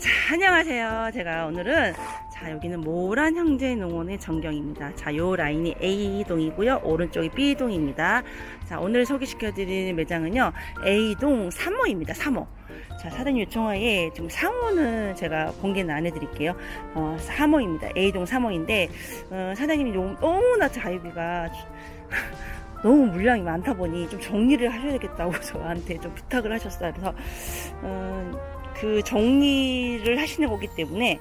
자, 안녕하세요. 제가 오늘은 자, 여기는 모란 형제 농원의 정경입니다. 자, 요 라인이 A동이고요. 오른쪽이 B동입니다. 자, 오늘 소개시켜 드리는 매장은요. A동 3호입니다. 3호. 자, 사장님 요청하에 지금 상호는 제가 공개는 안 해드릴게요. 어, 3호입니다. A동 3호인데, 어, 사장님이 요- 너무나 자유비가 너무 물량이 많다 보니 좀 정리를 하셔야 되겠다고 저한테 좀 부탁을 하셨어요. 그래서, 어, 그 정리를 하시는 거기 때문에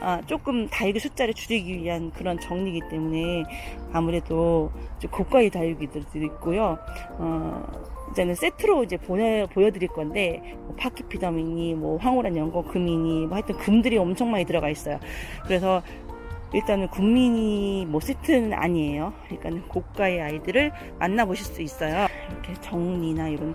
아, 조금 다육이 숫자를 줄이기 위한 그런 정리이기 때문에 아무래도 좀 고가의 다육이들도 있고요. 어, 이제는 세트로 이제 보내, 보여드릴 건데, 뭐 파키피다미니, 뭐 황홀한 연고 금이니, 뭐 하여튼 금들이 엄청 많이 들어가 있어요. 그래서 일단은 국민이 뭐 세트는 아니에요. 그러니까는 고가의 아이들을 만나보실 수 있어요. 이렇게 정리나 이런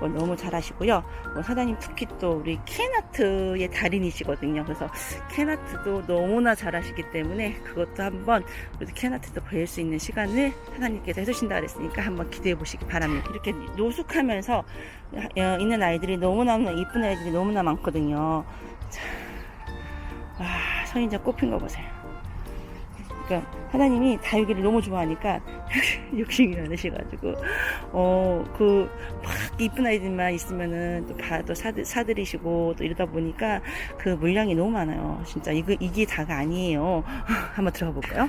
거 너무 잘하시고요. 뭐 사장님 특히 또 우리 캔아트의 달인이시거든요. 그래서 캔아트도 너무나 잘하시기 때문에 그것도 한번 우리 캔아트도 배울 수 있는 시간을 사장님께서 해주신다 그랬으니까 한번 기대해 보시기 바랍니다. 이렇게 노숙하면서 어, 있는 아이들이 너무너무 이쁜 아이들이 너무나 많거든요. 자, 와, 선인자 꽃핀 거 보세요. 그러니까 하나님이 다육이를 너무 좋아하니까 욕심이 많으셔가지고 어그 막 이쁜 아이들만 있으면은 또 봐도 사드, 사들이시고 또 이러다 보니까 그 물량이 너무 많아요. 진짜 이거 이게 다가 아니에요. 한번 들어가 볼까요?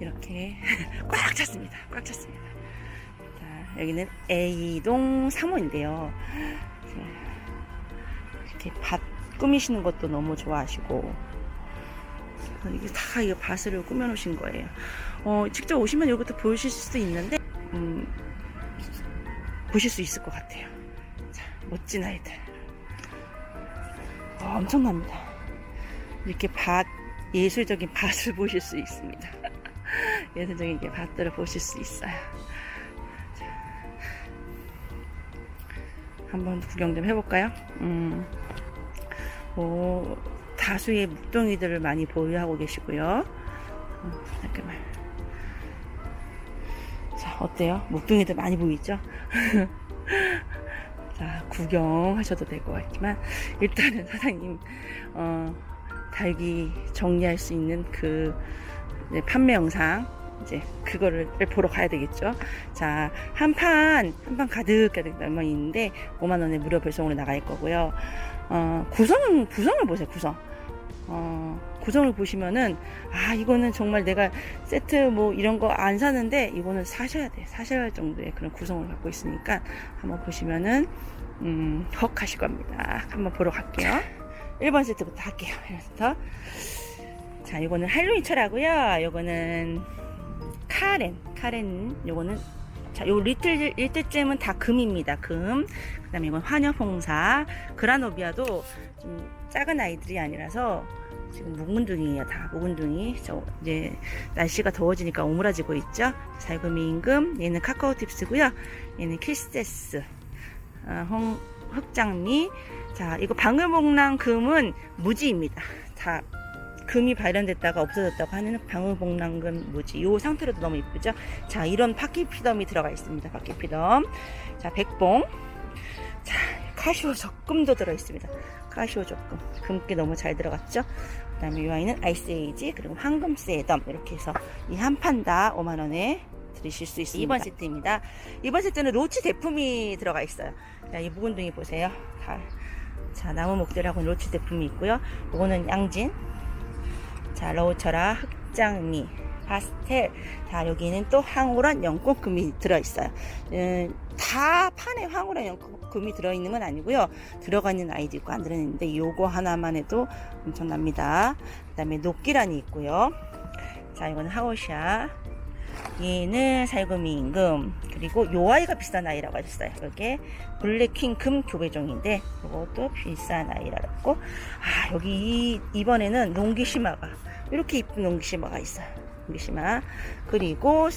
이렇게 꽉 찼습니다. 꽉 찼습니다. 자 여기는 A동 3호인데요. 이렇게 밭 꾸미시는 것도 너무 좋아하시고 이게 다 이거 밭을 꾸며놓으신 거예요. 어, 직접 오시면 이것도 보실 수도 있는데, 음, 보실 수 있을 것 같아요. 자, 멋진 아이들. 어, 엄청납니다. 이렇게 밭, 예술적인 밭을 보실 수 있습니다. 예술적인 게 밭들을 보실 수 있어요. 자, 한번 구경 좀 해볼까요? 음, 뭐, 다수의 묵동이들을 많이 보유하고 계시고요. 음, 잠깐만. 자, 어때요? 묵둥이들 많이 보이죠? 자, 구경하셔도 될 것 같지만, 일단은 사장님, 어, 달기 정리할 수 있는 그, 네, 판매 영상, 이제, 그거를 보러 가야 되겠죠? 자, 한 판, 한 판 가득 가득 남아 있는데, 5만원에 무료 배송으로 나갈 거고요. 어, 구성, 구성을 보세요, 구성. 어, 구성을 보시면은, 아, 이거는 정말 내가 세트 뭐 이런 거 안 사는데, 이거는 사셔야 돼. 사셔야 할 정도의 그런 구성을 갖고 있으니까, 한번 보시면은, 음, 헉 하실 겁니다. 한번 보러 갈게요. 1번 세트부터 할게요. 1번부터. 자, 이거는 할로윈 철하고요. 요거는 카렌. 카렌, 요거는 자, 요 리틀, 리틀잼은 다 금입니다. 금. 그 다음에 이건 환엽홍사. 그라노비아도 좀 작은 아이들이 아니라서 지금 묵은둥이에요. 다 묵은둥이. 저 이제 날씨가 더워지니까 오므라지고 있죠. 살구미 임금. 얘는 카카오 팁스고요. 얘는 키스테스. 아, 홍, 흑장미. 자, 이거 방울복랑 금은 무지입니다. 다 금이 발현됐다가 없어졌다고 하는 방울복랑금 무지. 이 상태로도 너무 이쁘죠? 자, 이런 파키피덤이 들어가 있습니다. 파키피덤. 자, 백봉. 자, 카시오 적금도 들어 있습니다. 카시오 적금. 금기 너무 잘 들어갔죠? 그 다음에 이 아이는 아이스에이지, 그리고 황금 세덤. 이렇게 해서 이 한 판 다 5만원에 드리실 수 있습니다. 2번 세트입니다. 2번 세트는 로치 제품이 들어가 있어요. 자, 이 묵은둥이 보세요. 다. 자, 나무 목대라고 로치 제품이 있고요. 이거는 양진. 자, 러우처라 흑장미. 파스텔. 자, 여기는 또 황홀한 연꽃금이 들어있어요. 음, 다 판에 황홀한 연꽃금이 들어있는 건 아니고요. 들어가 있는 아이도 있고 안 들어있는데 요거 하나만 해도 엄청납니다. 그 다음에 녹기란이 있고요. 자, 이거는 하오샤. 얘는 살구미 임금. 그리고 요 아이가 비싼 아이라고 하셨어요. 이게 블랙킹 금 교배종인데 이것도 비싼 아이라고. 아, 여기 이, 이번에는 농기시마가 이렇게 이쁜 농기시마가 있어요. 농기시마. 그리고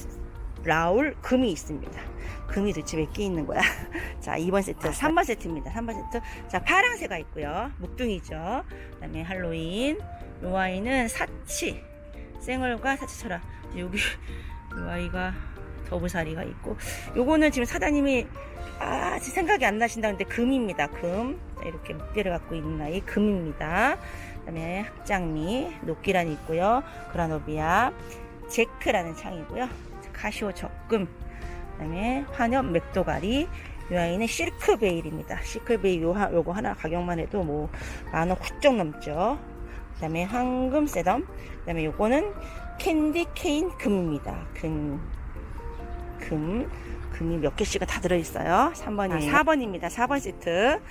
라울 금이 있습니다. 금이 도대체 몇 개 있는 거야? 자, 2번 세트, 3번 세트입니다. 3번 세트. 자, 파랑새가 있고요. 묵둥이죠. 그 다음에 할로윈. 요 아이는 사치. 생얼과 사치처럼. 여기, 요 아이가 더부사리가 있고. 요거는 지금 사장님이, 아, 생각이 안 나신다는데 금입니다. 금. 자, 이렇게 목대를 갖고 있는 아이 금입니다. 그 다음에 학장미, 녹기란이 있고요. 그라노비아, 제크라는 창이고요. 카시오 적금, 그 다음에 환엽 맥도가리, 이 아이는 실크베일입니다. 실크베일 요, 하- 요거 하나 가격만 해도 뭐 만 원 훌쩍 넘죠. 그 다음에 황금 세덤, 그 다음에 요거는 캔디 케인 금입니다. 금, 금, 금이 몇 개씩은 다 들어있어요. 3번이 4번입니다. 4번 세트.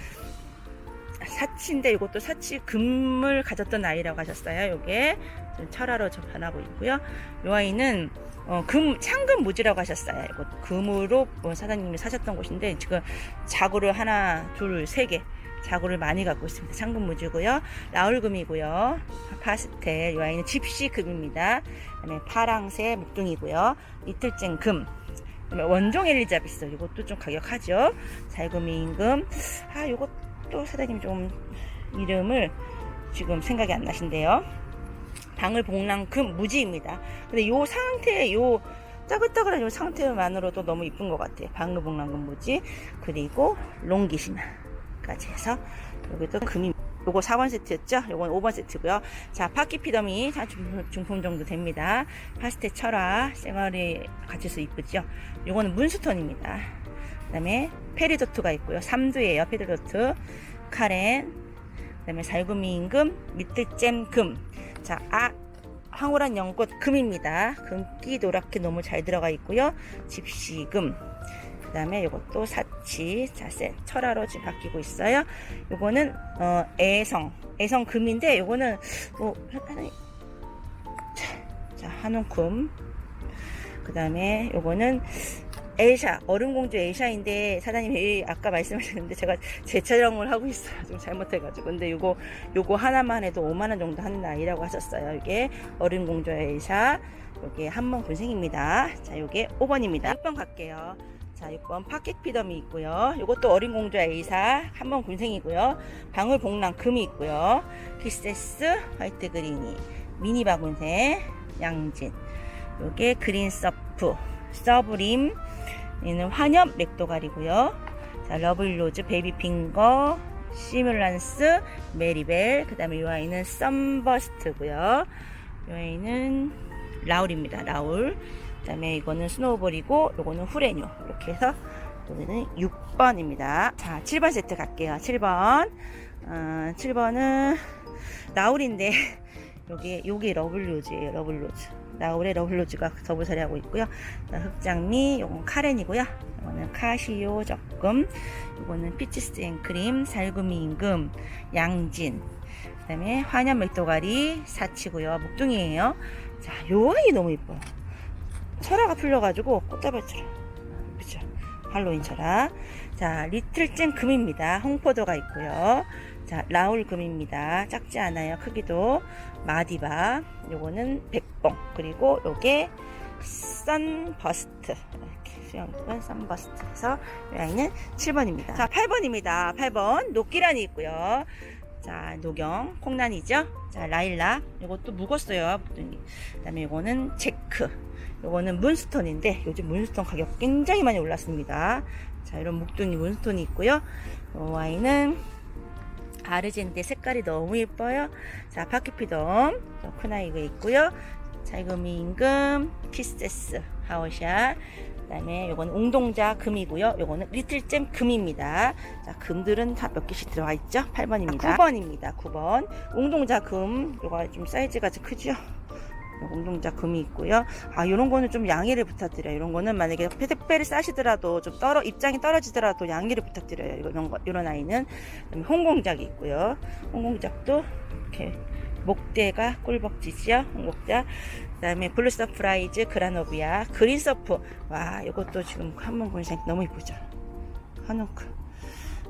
사치인데 이것도 사치 금을 가졌던 아이라고 하셨어요. 요게 좀 철화로 좀 변하고 있고요. 요 아이는 어, 금 창금 무지라고 하셨어요. 이거 금으로 어, 사장님이 사셨던 곳인데 지금 자구를 하나, 둘, 세 개. 자구를 많이 갖고 있습니다. 창금 무지고요. 라울금이고요. 파스텔. 이 아이는 집시 금입니다. 그다음에 파랑새 묵둥이고요. 이틀째 금. 원종 엘리자베스. 이것도 좀 가격하죠. 살금이금. 아, 요것도 사장님 좀 이름을 지금 생각이 안 나신데요. 방울복랑금 무지입니다. 근데 요 상태, 요 따글따글한 요 상태만으로도 너무 이쁜 것 같아요. 방울복랑금 무지. 그리고 롱기시나 까지 해서 여기도 금이 요거 4번 세트였죠? 요건 5번 세트고요. 자, 파키피덤이 한 중품, 정도 됩니다. 파스텔 철화, 생얼이 같이서 이쁘죠? 요거는 문스톤입니다. 그 다음에 페리도트가 있고요. 3두예요. 페리도트. 카렌. 그 다음에 살구미 임금, 미틀잼 금. 자, 아, 황홀한 연꽃 금입니다. 금기 노랗게 너무 잘 들어가 있고요. 집시금. 그 다음에 이것도 사 치, 자세, 철화로 지금 바뀌고 있어요. 요거는, 어, 애성. 애성 금인데, 요거는, 뭐, 자, 자, 한웅금. 그 다음에 요거는 에이샤, 얼음공주 에이샤인데, 사장님이 아까 말씀하셨는데, 제가 재촬영을 하고 있어요. 좀 잘못해가지고. 근데 요거, 요거 하나만 해도 5만원 정도 하는 아이라고 하셨어요. 이게 얼음공주 에이샤. 요게 한번 군생입니다. 자, 요게 5번입니다. 6번 갈게요. 자, 6번 파켓피덤이 있고요. 요것도 어린 공주 에이사 한번 군생이고요. 방울 복랑 금이 있고요. 키세스 화이트 그린이 미니 바군생 양진 요게 그린 서프 서브림 얘는 환엽 맥도갈이고요. 자, 러블로즈 베이비핑거 시뮬란스 메리벨 그 다음에 요 아이는 썬버스트고요. 요 아이는 라울입니다. 라울 그 다음에 이거는 스노우볼이고 요거는 후레뇨 이렇게 해서 여기는 6번입니다. 자 7번 세트 갈게요. 7번. 어, 7번은 라울인데 여기 여기 러블로즈예요 러블로즈. 라울의 러블로즈가 더블살이 하고 있고요. 자, 흑장미 요건 카렌이고요. 이거는 카시오 적금. 이거는 피치 스 앤크림 살구미 임금 양진. 그 다음에 환연 맥도가리 사치고요. 목둥이에요. 자, 요 아이 너무 이뻐요. 철화가 풀려가지고 꽃다발처럼. 그죠? 할로윈 철화. 자, 리틀잼 금입니다. 홍포도가 있고요. 자, 라울 금입니다. 작지 않아요. 크기도. 마디바. 요거는 백봉. 그리고 요게 선버스트. 이렇게 수영권 선버스트 해서 이 아이는 7번입니다. 자, 8번입니다. 8번. 녹기란이 있고요. 자, 녹영, 콩란이죠? 자, 라일락. 이것도 묵었어요. 그 다음에 이거는 제크. 이거는 문스톤인데, 요즘 문스톤 가격 굉장히 많이 올랐습니다. 자, 이런 묵둥이 문스톤이 있고요. 이 와인은 아르젠데 색깔이 너무 예뻐요. 자, 파키피덤. 큰 아이가 있고요. 잘금이 임금, 키스테스, 하워샷. 그 다음에 요거는 웅동자 금이고요. 요거는 리틀잼 금입니다. 자, 금들은 다 몇 개씩 들어가 있죠? 8번입니다. 아, 9번입니다. 9번. 웅동자 금. 요거 좀 사이즈가 좀 크죠? 요 웅동자 금이 있고요. 아, 요런 거는 좀 양해를 부탁드려요. 이런 거는 만약에 택배를 싸시더라도 좀 떨어, 입장이 떨어지더라도 양해를 부탁드려요. 이런 거, 이런 아이는. 그다음에 홍공작이 있고요. 홍공작도 이렇게 목대가 꿀벅지지요. 홍공작. 그다음에 블루 서프라이즈 그라노비아 그린 서프. 와 이것도 지금 한번 군생 너무 이쁘죠? 한우크.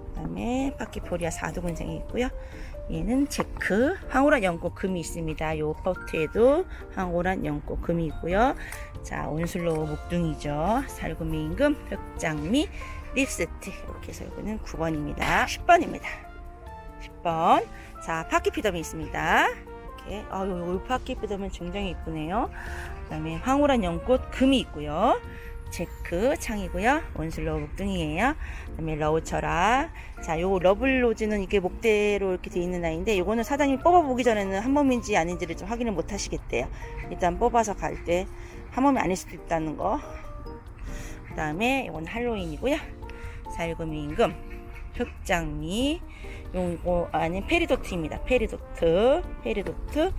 그다음에 파키포리아 4두 군생이 있고요. 얘는 제크. 황홀한 연꽃 금이 있습니다. 요 포트에도 황홀한 연꽃 금이 있고요. 자 온슬로우 목둥이죠. 살구미 임금 흑장미 립스틱 이렇게 해서 이거는 9번입니다. 10번입니다. 10번 자 파키피덤이 있습니다 이렇게 아, 요, 요 파키피덤은 굉장히 이쁘네요. 그 다음에 황홀한 연꽃 금이 있고요. 체크 창이고요. 원슬로우 목등이에요. 그다음에 러우처라. 자, 요 러블로즈는 이게 목대로 이렇게 돼 있는 아이인데 요거는 사장님이 뽑아 보기 전에는 한 몸인지 아닌지를 좀 확인을 못 하시겠대요. 일단 뽑아서 갈 때 한 몸이 아닐 수도 있다는 거. 그다음에 이건 할로윈이고요. 살구미 임금, 흑장미, 요거 아닌 페리도트입니다. 페리도트, 페리도트.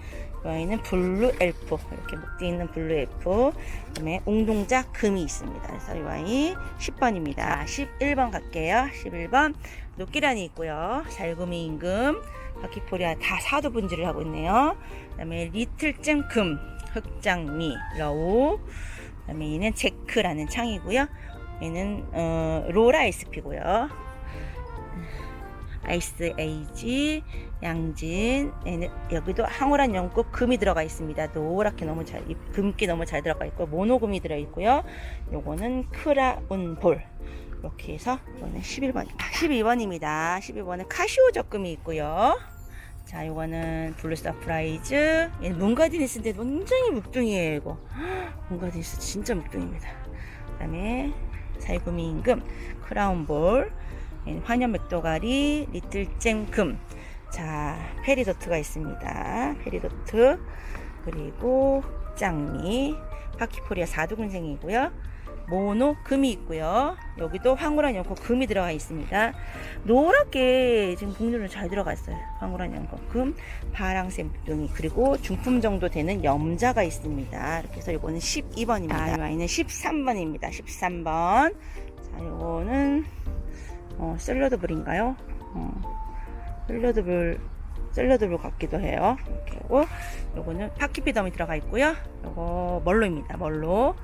이 아이는 블루 엘프 이렇게 목뒤 있는 블루 엘프 그다음에 웅동자 금이 있습니다. 그래서 이 아이 10번입니다. 11번 갈게요. 11번 녹기란이 있고요. 살구미 임금, 바퀴포리아 다 사도 분지를 하고 있네요. 그다음에 리틀잼 금, 흑장미, 러우. 그다음에 얘는 제크라는 창이고요. 얘는 어, 로라 SP고요. 아이스 에이지, 양진, 여기도 황홀한 연꽃 금이 들어가 있습니다. 노랗게 너무 잘, 이 금기 너무 잘 들어가 있고 모노금이 들어 있고요. 요거는 크라운 볼. 이렇게 해서 이거는 11번, 12번입니다. 12번은 카시오 적금이 있고요. 자, 요거는 블루 서프라이즈. 얘는 문가디니스인데 굉장히 묵둥이에요, 이거. 문가디니스 진짜 묵둥입니다. 그 다음에 살구미 임금, 크라운볼, 환연 맥도가리, 리틀잼 금. 자, 페리도트가 있습니다. 페리도트. 그리고 짱미, 파키포리아 사두근생이고요. 모노 금이 있고요. 여기도 황홀한 연꽃 금이 들어가 있습니다. 노랗게 지금 곡률은 잘 들어가 있어요. 황홀한 연꽃 금, 파랑색 묵둥이 그리고 중품 정도 되는 염자가 있습니다. 이렇게 해서 이거는 12번입니다. 아, 이 아이는 13번입니다. 13번. 자, 이거는 어, 샐러드불인가요? 어, 샐러드불 샐러드불 같기도 해요. 이렇게 하고 요거는 파키피덤이 들어가 있고요. 요거 멀로입니다. 멀로.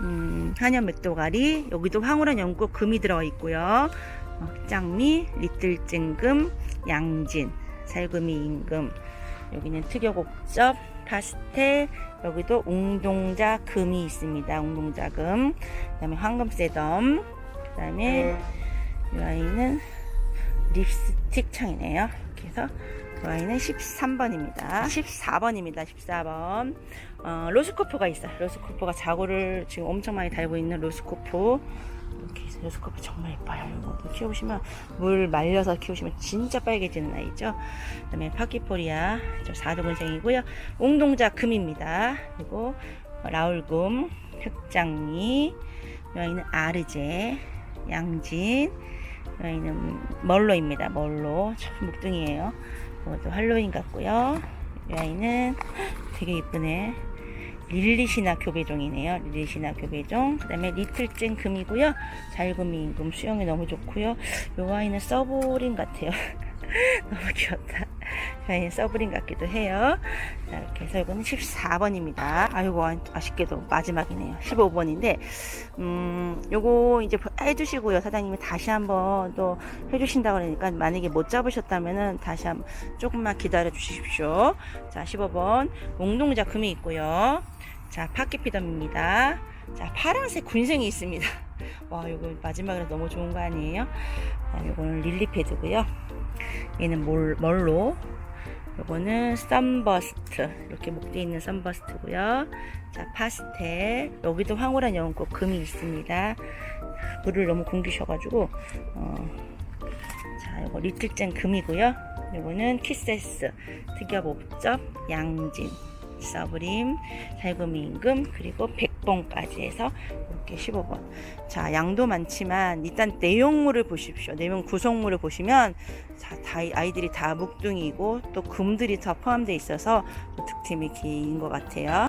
음, 한연 맥도가리, 여기도 황홀한 연꽃 금이 들어가 있고요. 어, 짱미, 리틀증금, 양진, 살금이 임금, 여기는 특여곡접, 파스텔, 여기도 웅동자 금이 있습니다. 웅동자 금, 그 다음에 황금 세덤, 그 다음에 이 아이는 립스틱 창이네요. 이렇게 해서 이 아이는 13번입니다. 14번입니다. 14번. 어, 로스코프가 있어요. 로스코프가 자고를 지금 엄청 많이 달고 있는 로스코프. 이렇게 해서 로스코프 정말 예뻐요. 이거 키워보시면 물 말려서 키우시면 진짜 빨개지는 아이죠. 그 다음에 파키포리아 저 4두근생이고요. 웅동자 금입니다. 그리고 라울금, 흑장미, 이 아이는 아르제, 양진, 이 아이는 멀로입니다. 멀로. 참 목등이에요. 이것도 할로윈 같고요. 이 아이는 되게 이쁘네. 릴리시나 교배종이네요. 릴리시나 교배종. 그 다음에 리틀증 금이고요. 잘금이 임금 수영이 너무 좋고요. 이 아이는 서브린 같아요. 너무 귀엽다. 이 아이는 서브린 같기도 해요. 자, 이렇게 해서 이거는 14번입니다. 아이고, 아쉽게도 마지막이네요. 15번인데, 음, 요거 이제 해주시고요. 사장님이 다시 한번 또 해주신다고 그러니까 만약에 못 잡으셨다면은 다시 한번 조금만 기다려 주십시오. 자, 15번. 몽동자 금이 있고요. 자, 파키피덤입니다. 자, 파란색 군생이 있습니다. 와, 요거 마지막으로 너무 좋은 거 아니에요? 자, 요거는 릴리패드고요. 얘는 몰, 멀로. 요거는 썬버스트. 이렇게 목뒤에 있는 썬버스트고요. 자, 파스텔. 여기도 황홀한 연꽃 금이 있습니다. 물을 너무 굶기셔가지고, 어, 자, 요거 리틀잼 금이고요. 요거는 키세스, 특이한 목접, 양진, 서브림, 살구미 임금, 그리고 백 봉까지 해서 이렇게 15번. 자, 양도 많지만 일단 내용물을 보십시오. 내용 구성물을 보시면 자, 다 아이들이 다 묵둥이고 또 금들이 다 포함되어 있어서 득템이 긴 것 같아요.